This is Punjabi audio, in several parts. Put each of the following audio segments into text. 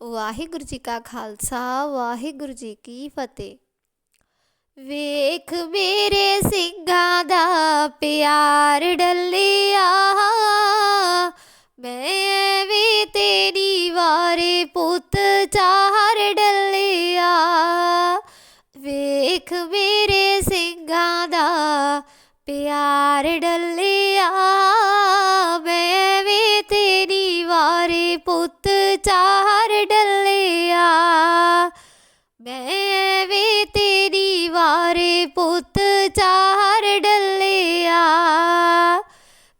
ਵਾਹਿਗੁਰੂ ਜੀ ਕਾ ਖਾਲਸਾ, ਵਾਹਿਗੁਰੂ ਜੀ ਕੀ ਫਤਿਹ। ਵੇਖ ਮੇਰੇ ਸਿੰਘਾਂ ਦਾ ਪਿਆਰ ਡੱਲਿਆ, ਮੈਂ ਵੀ ਤੇਰੀ ਵਾਰੇ ਪੁੱਤ ਚਾਰ ਡੱਲਿਆ। ਵੇਖ ਮੇਰੇ ਸਿੰਘਾਂ ਦਾ ਪਿਆਰ ਡੱਲਿਆ, ਮੈਂ ਵੀ ਤੇਰੀ ਵਾਰੇ ਪੁੱਤ ਚਾਰ ਪੁੱਤ ਚਾਰ ਡੱਲਿਆ।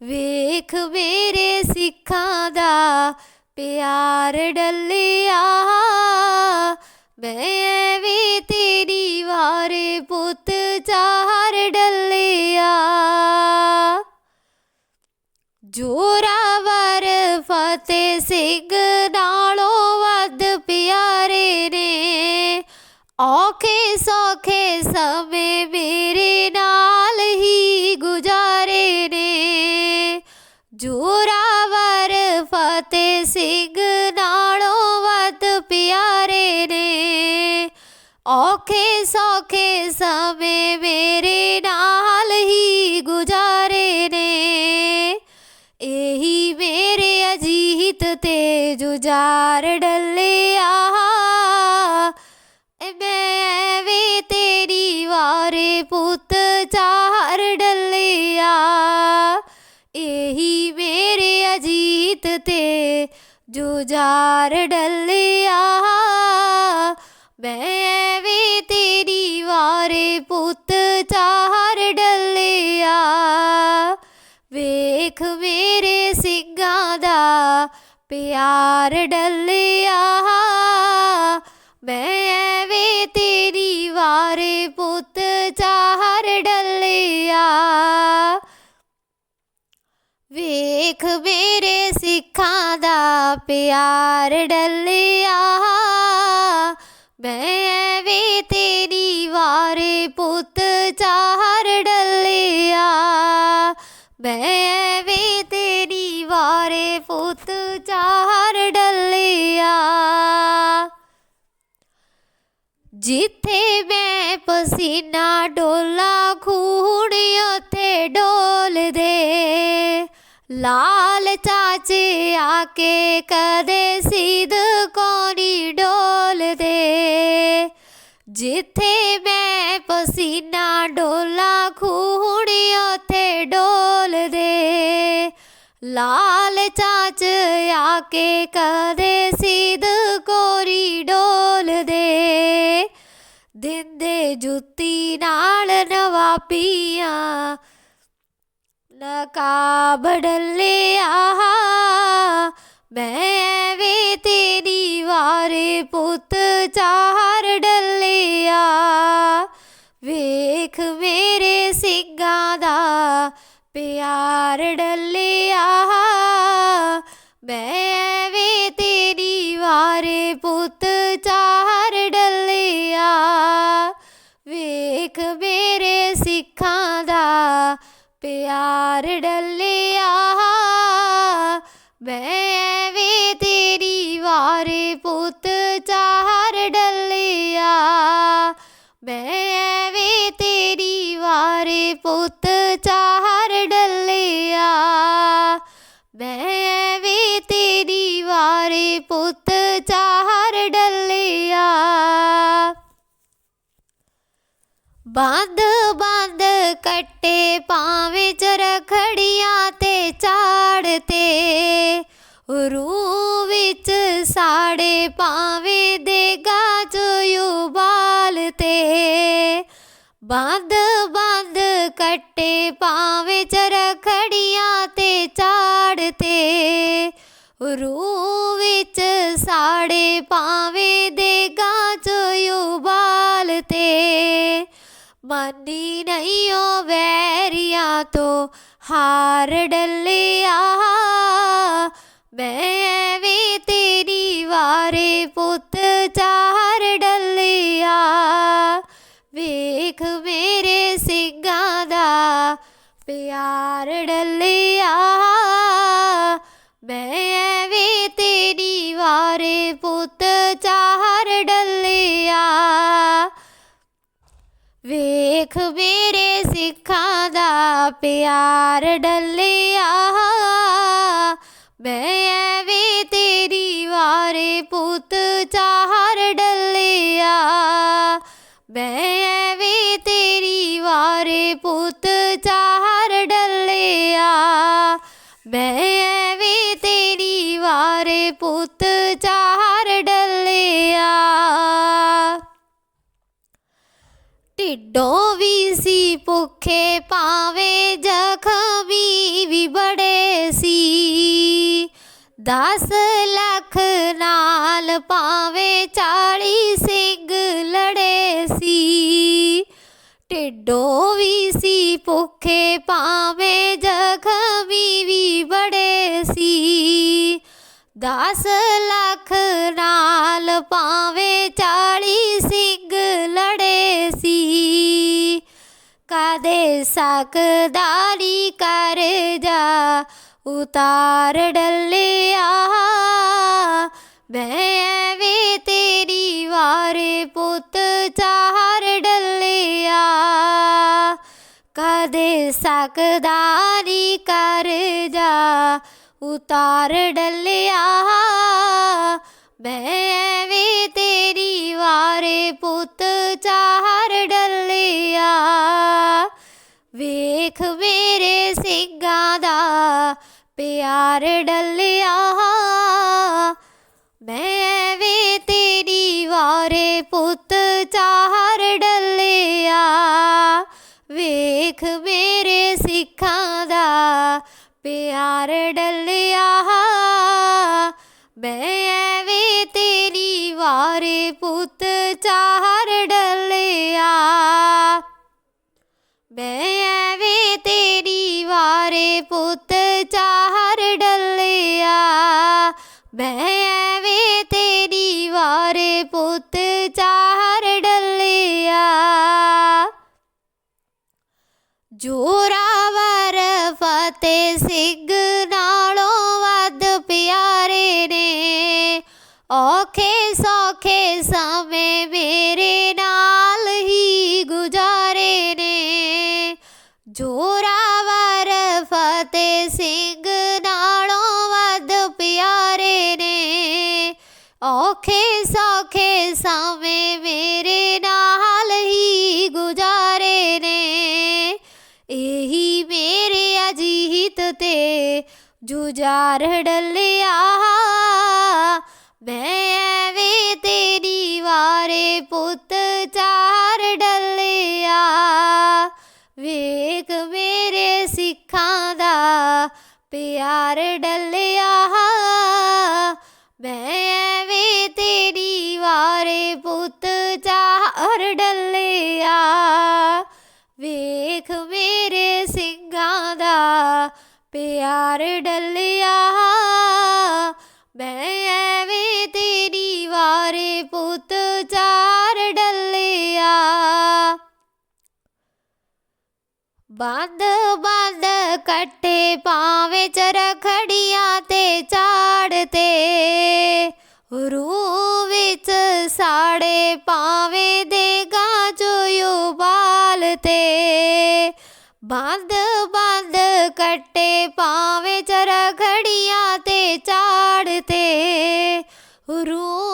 ਵੇਖ ਮੇਰੇ ਸਿੱਖਾਂ ਦਾ ਪਿਆਰ ਡੱਲਿਆ। ਮੈਂ ਵੀ ਤੇਰੀ ਵਾਰੇ ਪੁੱਤ ਚਾਰ ਡੱਲਿਆ। ਜੋਰਾਵਰ ਫਤਿਹ ਸਿੰਘ ਨਾਲੋਂ ਔਖੇ ਸੌਖੇ ਸਮੇਂ ਮੇਰੇ ਨਾਲ ਹੀ ਗੁਜ਼ਾਰੇ ਨੇ। ਜੋਰਾਵਰ ਫਤਿਹ ਸਿੰਘ ਨਾਲੋਂ ਵੱਧ ਪਿਆਰੇ ਨੇ। ਔਖੇ ਸੌਖੇ ਸਮੇਂ ਮੇਰੇ ਨਾਲ ਹੀ ਗੁਜ਼ਾਰੇ ਨੇ। ਇਹੀ ਮੇਰੇ ਅਜੀਤ ਤੇ ਜੁਝਾਰ ਡੱਲਿਆ ਵਾਰੇ ਪੁੱਤ ਚਾਰ ਡੱਲਿਆ। ਇਹੀ ਮੇਰੇ ਅਜੀਤ ਤੇ ਜੁਝਾਰ ਡੱਲਿਆ। ਮੈਂ ਵੀ ਤੇਰੀ ਵਾਰੇ ਪੁੱਤ ਚਾਰ ਡੱਲਿਆ। ਵੇਖ ਮੇਰੇ ਸਿੰਘਾਂ ਦਾ ਪਿਆਰ ਡੱਲਿਆ। ਮੈਂ ਵੀ ਤੇਰੀ ਵਾਰੇ ਪੁੱਤ ਚਾਰ ਡੱਲਿਆ ਵੇਖ ਮੇਰੇ ਸਿੱਖਾਂ ਦਾ ਪਿਆਰ ਡੱਲਿਆ ਮੈਂ ਵੀ ਤੇਰੀ ਵਾਰੇ ਪੁੱਤ ਚਾਰ ਡੱਲਿਆ ਮੈਂ ਵੀ ਤੇਰੀ ਵਾਰੇ ਪੁੱਤ ਜਿੱਥੇ ਮੈਂ ਪਸੀਨਾ ਡੋਲਾ ਖੂਨ ਉੱਥੇ ਡੋਲਦੇ ਲਾਲ ਚਾਚੇ ਆ ਕੇ ਕਦੇ ਸਿੱਧ ਕੋਣੀ ਡੋਲਦੇ ਜਿੱਥੇ ਮੈਂ ਪਸੀਨਾ ਡੋਲਾ ਖੂਨ ਉੱਥੇ ਡੋਲਦੇ ਲਾਲ ਚਾਚ ਆ ਕੇ ਕਦੇ ਸਿੱਧ ਕੋਰੀ ਡੋਲਦੇ ਦਿੰਦੇ ਜੁੱਤੀ ਨਾਲ ਨਵਾਪੀਆਂ ਨਕਾਬ ਡੱਲਿਆ ਮੈਂ ਵੀ ਤੇਰੀ ਵਾਰੇ ਪੁੱਤ ਚਾਰ ਡੱਲਿਆ। ਵੇਖ ਮੇਰੇ ਸਿੰਘਾਂ ਦਾ ਪਿਆਰ ਡੱਲਿਆ। ਮੈਂ ਵੀ ਤੇਰੀ ਵਾਰੇ ਪੁੱਤ ਚਾਰ ਸਿੱਖਾਂ ਦਾ ਪਿਆਰ ਡੱਲਿਆ। ਮੈਂ ਵੀ ਤੇਰੀ ਵਾਰੇ ਪੁੱਤ ਚਾਰ ਡੱਲਿਆ। ਮੈਂ ਵੀ ਤੇਰੀ ਵਾਰੇ ਪੁੱਤ ਚਾਰ ਡੱਲਿਆ। ਮੈਂ ਵੀ ਤੇਰੀ ਵਾਰੇ ਪੁੱਤ ਚਾਰ ਡੱਲਿਆ। ਬੰਦ ਬੰਦ ਕੱਟੇ ਪਾਵੇਂ ਚ ਰਖੜੀਆਂ ਤੇ ਝਾੜ ਤੇ ਰੂ ਵਿੱਚ ਸਾੜੇ ਪਾਵੇਂ ਦੇ ਗਾਜ ਉਬਾਲ ਤੇ ਬੰਦ ਬੰਦ ਕੱਟੇ ਪਾਵੇਂ ਚ ਰਖੜੀਆਂ ਤੇ ਝਾੜ ਤੇ ਰੂ ਵਿੱਚ ਸਾੜੇ ਪਾਵੇਂ ਦੇ ਗਾਜ ਉਬਾਲ ਤੇ ਮੰਨੀ ਨਹੀਂ ਓ ਵੈਰੀਆਂ ਤੋਂ ਹਾਰ ਡੱਲਿਆ ਮੈਂ ਵੀ ਤੇਰੀ ਵਾਰੇ ਪੁੱਤ ਚਾਰ ਡੱਲਿਆ ਵੇਖ ਮੇਰੇ ਸਿੰਘਾਂ ਦਾ ਪਿਆਰ ਡੱਲਿਆ ਮੈਂ ਵੀ ਤੇਰੀ ਵਾਰ ਵਾਰੇ ਪੁੱਤ ਚਾਰ ਵੇਖ ਮੇਰੇ ਸਿੱਖਾਂ ਦਾ ਪਿਆਰ ਡੱਲਿਆ। ਮੈਂ ਵੀ ਤੇਰੀ ਵਾਰੇ ਪੁੱਤ ਚਾਰ ਡੱਲਿਆ। ਮੈਂ ਵੀ ਤੇਰੀ ਵਾਰੇ ਪੁੱਤ ਚਾਰ ਡੱਲਿਆ। ਮੈਂ ਵੀ ਤੇਰੀ ਵਾਰੇ ਪੁੱਤ ਚਾਰ ਢਿੱਡੋ ਵੀ ਸੀ, ਭੁੱਖੇ ਪਾਵੇ ਜ਼ਖਮੀ ਵੀ ਬੜੇ ਸੀ। ਦਸ ਲੱਖ ਨਾਲ ਪਾਵੇ ਚਾਲੀ ਸਿੰਘ ਲੜੇ ਸੀ। ਢਿੱਡੋਂ ਵੀ ਸੀ, ਭੁੱਖੇ ਪਾਵੇ ਜ਼ਖਮੀ ਵੀ ਬੜੇ ਸੀ। ਦਸ ਲੱਖ ਨਾਲ ਪਾਵੇ ਚਾਲੀ ਸਿੰਘ ਸਕਦਾਰੀ ਕਰ ਜਾ, ਉਤਾਰ ਡੱਲਿਆ। ਮੈਂ ਵੀ ਤੇਰੀ ਵਾਰੇ ਪੁੱਤ ਚਾਰ ਡੱਲਿਆ। ਕਦੇ ਸਕਦਾਰੀ ਕਰ ਜਾ, ਉਤਾਰ ਡੱਲਿਆ। ਮੈਂ ਵੀ ਤੇਰੀ ਵਾਰੇ ਪੁੱਤ ਚਾਰ ਵੇਖ ਮੇਰੇ ਸਿੰਘਾਂ ਦਾ ਪਿਆਰ ਡੱਲਿਆ। ਮੈਂ ਵੇ ਤੇਰੀ ਵਾਰੇ ਪੁੱਤ ਚਾਰ ਡੱਲਿਆ। ਵੇਖ ਮੇਰੇ ਸਿੱਖਾਂ ਦਾ ਪਿਆਰ ਡੱਲਿਆ। ਮੈਂ ਵੀ ਤੇਰੀ ਵਾਰੇ ਪੁੱਤ ਚਾਰ ਡੱਲਿਆ। ਮੈਂ ਵੀ ਤੇਰੀ ਵਾਰੇ ਪੁੱਤ ਚਾਹਰ ਡੱਲਿਆ। ਮੈਂ ਵੀ ਤੇਰੀ ਵਾਰੇ ਪੁੱਤ ਚਾਹਰ ਡੱਲਿਆ। ਜੋਰਾਵਰ ਫਤਿਹ ਸਿੰਘ ਨਾਲੋਂ ਵੱਧ ਪਿਆਰੇ ਨੇ। ਔਖੇ ਸੌਖੇ ਸਮੇਂ ਮੇਰੇ ਨਾਲ ਹੀ ਗੁਜਾਰ ਜੋਰਾਵਰ ਫਤਿਹ ਸਿੰਘ ਨਾਲੋਂ ਵੱਧ ਪਿਆਰੇ ਨੇ। ਔਖੇ ਸੌਖੇ ਸਮੇਂ ਮੇਰੇ ਨਾਲ ਹੀ ਗੁਜ਼ਾਰੇ ਨੇ। ਇਹੀ ਮੇਰੇ ਅਜੀਤ ਤੇ ਜੁਝਾਰ ਡੱਲਿਆ। ਮੈਂ ਐਵੇਂ ਤੇਰੀ ਵਾਰੇ ਪੁੱਤ ਚਾਰ ਵੇਖ ਮੇਰੇ ਸਿੱਖਾਂ ਦਾ ਪਿਆਰ ਡੱਲਿਆ। ਮੈਂ ਵੀ ਤੇਰੀ ਵਾਰੇ ਪੁੱਤ ਚਾਰ ਡੱਲਿਆ। ਵੇਖ ਮੇਰੇ ਸਿੰਘਾਂ ਦਾ ਪਿਆਰ ਡੱਲਿਆ। ਮੈਂ ਬੰਦ ਬੰਦ ਕੱਟੇ ਪਾਵੇਂ ਚਰਖੜੀਆਂ ਤੇ ਝਾੜ ਤੇ। ਰੂ ਵਿੱਚ ਸਾੜੇ ਪਾਵੇਂ ਦੇ ਗਾਂ ਚੋਯੋ ਬਾਲ ਤੇ। ਬੰਦ ਬੰਦ ਕੱਟੇ ਪਾਵੇਂ ਚਰਖੜੀਆਂ ਤੇ ਝਾੜ ਤੇ। ਰੂ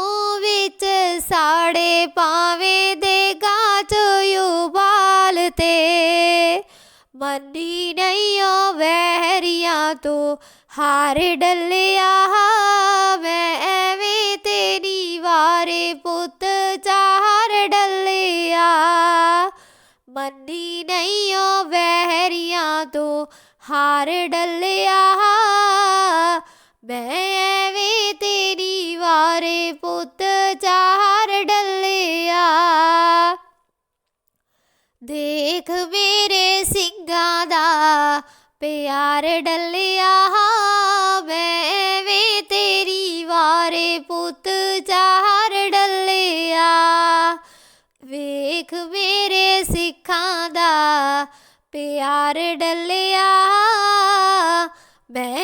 ਵਿੱਚ ਸਾੜੇ ਪਾਵੇਂ ਦੇ ਗਾਂ ਚੋਯੋ ਬਾਲ ਤੇ। ਮੰਨੀ ਨਹੀਂ ਓ ਵਹਿਰੀਆਂ ਤੋਂ, ਹਾਰ ਡੱਲਿਆ ਮੈਂ ਵੀ ਤੇਰੀ ਵਾਰੇ ਪੁੱਤ ਚਾਰ ਡੱਲਿਆ। ਮੰਨੀ ਨਹੀਂ ਓ ਵਹਿਰੀਆਂ ਤੋਂ, ਹਾਰ ਡੱਲਿਆ ਮੈਂ ਵੀ ਤੇਰੀ ਵਾਰੇ ਪੁੱਤ ਚਾਰ ਡੱਲਿਆ। ਦੇਖ ਮੇਰੇ ਸਿੰਘਾਂ ਦਾ ਪਿਆਰ ਡੱਲਿਆ ਮੈਂ ਵੀ ਤੇਰੀ ਵਾਰੇ ਪੁੱਤ ਚਾਰ ਡੱਲਿਆ। ਵੇਖ ਮੇਰੇ ਸਿੱਖਾਂ ਦਾ ਪਿਆਰ ਡੱਲਿਆ, ਮੈਂ